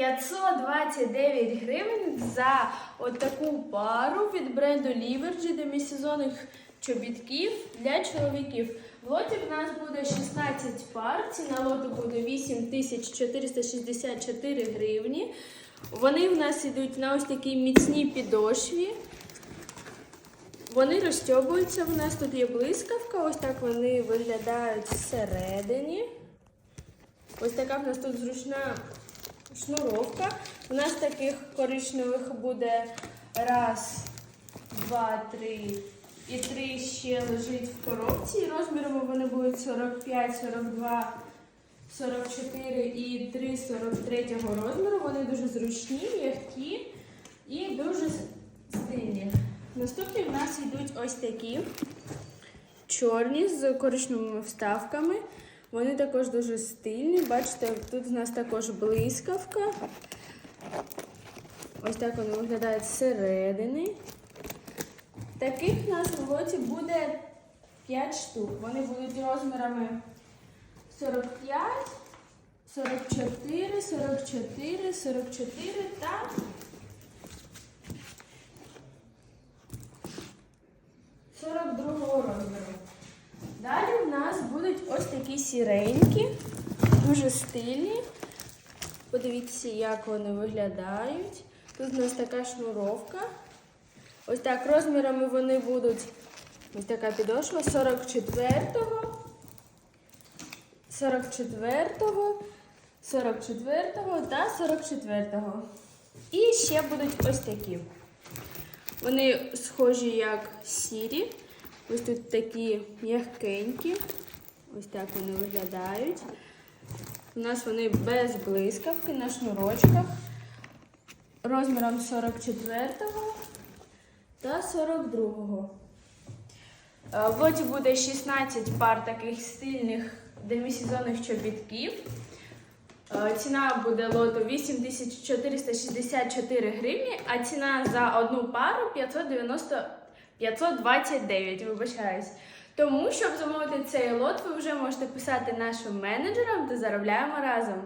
529 гривень за отаку пару від бренду Livergy демісезонних чобітків для чоловіків. В лоті в нас буде 16 пар, ціна лоту буде 8464 гривні. Вони в нас йдуть на ось такій міцній підошві. Вони розтьобуються. У нас тут є блискавка. Ось так вони виглядають всередині. Ось така в нас тут зручна шнуровка. У нас таких коричневих буде раз, два, три. І три ще лежить в коробці. І розмірами вони будуть 45, 42, 44 і 3 43 розміру. Вони дуже зручні, м'які і дуже стильні. Наступні в нас йдуть ось такі чорні з коричневими вставками. Вони також дуже стильні. Бачите, тут у нас також блискавка. Ось так вони виглядають зсередини. Таких в нас в лоті буде 5 штук. Вони будуть розмірами 45, 44, 44, 44 та 42 розміру. Далі в нас будуть ось такі сіренькі, дуже стильні. Подивіться, як вони виглядають. Тут у нас така шнуровка. Ось так розмірами вони будуть ось така підошва 44-го, 44-го, 44-го та 44-го. І ще будуть ось такі. Вони схожі як сірі. Ось тут такі м'якенькі. Ось так вони виглядають. У нас вони без блискавки на шнурочках. Розміром 44-го та 42-го. Е, В лоті буде 16 пар таких стильних демісезонних чобітків. Е, Ціна буде лоту 8464 гривні, а ціна за одну пару 590, 529, вибачаюсь. Тому, щоб замовити цей лот, ви вже можете писати нашим менеджерам та заробляємо разом.